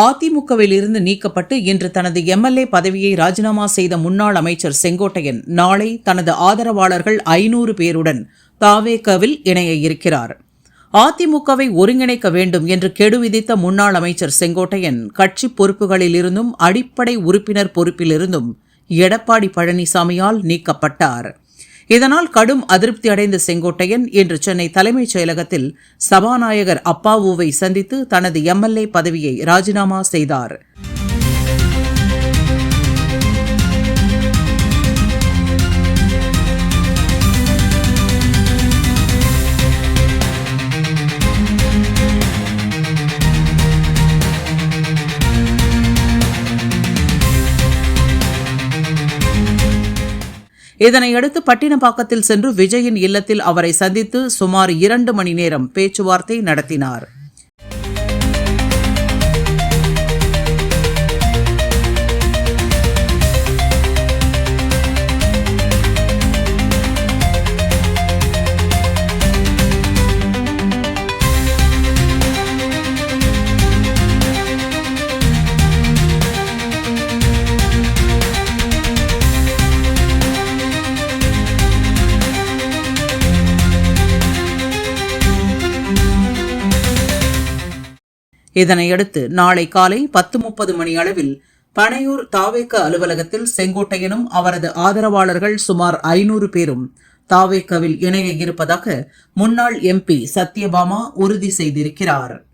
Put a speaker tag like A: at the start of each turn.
A: அதிமுகவில் இருந்து நீக்கப்பட்டு இன்று தனது எம்எல்ஏ பதவியை ராஜினாமா செய்த முன்னாள் அமைச்சர் செங்கோட்டையன் நாளை தனது ஆதரவாளர்கள் ஐநூறு பேருடன் தாவேகவில் இணைய இருக்கிறார். அதிமுகவை ஒருங்கிணைக்க வேண்டும் என்று கெடு விதித்த முன்னாள் அமைச்சர் செங்கோட்டையன் கட்சி பொறுப்புகளில் இருந்தும் அடிப்படை உறுப்பினர் பொறுப்பிலிருந்தும் எடப்பாடி பழனிசாமியால் நீக்கப்பட்டார். இதனால் கடும் அதிருப்தி அடைந்த செங்கோட்டையன் இன்று சென்னை தலைமைச் செயலகத்தில் சபாநாயகர் அப்பாவுவை சந்தித்து தனது எம்எல்ஏ பதவியை ராஜினாமா செய்தார். இதனையடுத்து பட்டினப்பாக்கத்தில் சென்று விஜயின் இல்லத்தில் அவரை சந்தித்து சுமார் இரண்டு மணி நேரம் பேச்சுவார்த்தை நடத்தினார். இதனையடுத்து நாளை காலை பத்து முப்பது மணி அளவில் பனையூர் தாவேக்க அலுவலகத்தில் செங்கோட்டையனும் அவரது ஆதரவாளர்கள் சுமார் ஐநூறு பேரும் தாவேக்கவில் இணைய இருப்பதாக முன்னாள் எம்பி சத்யபாமா உறுதி செய்திருக்கிறார்.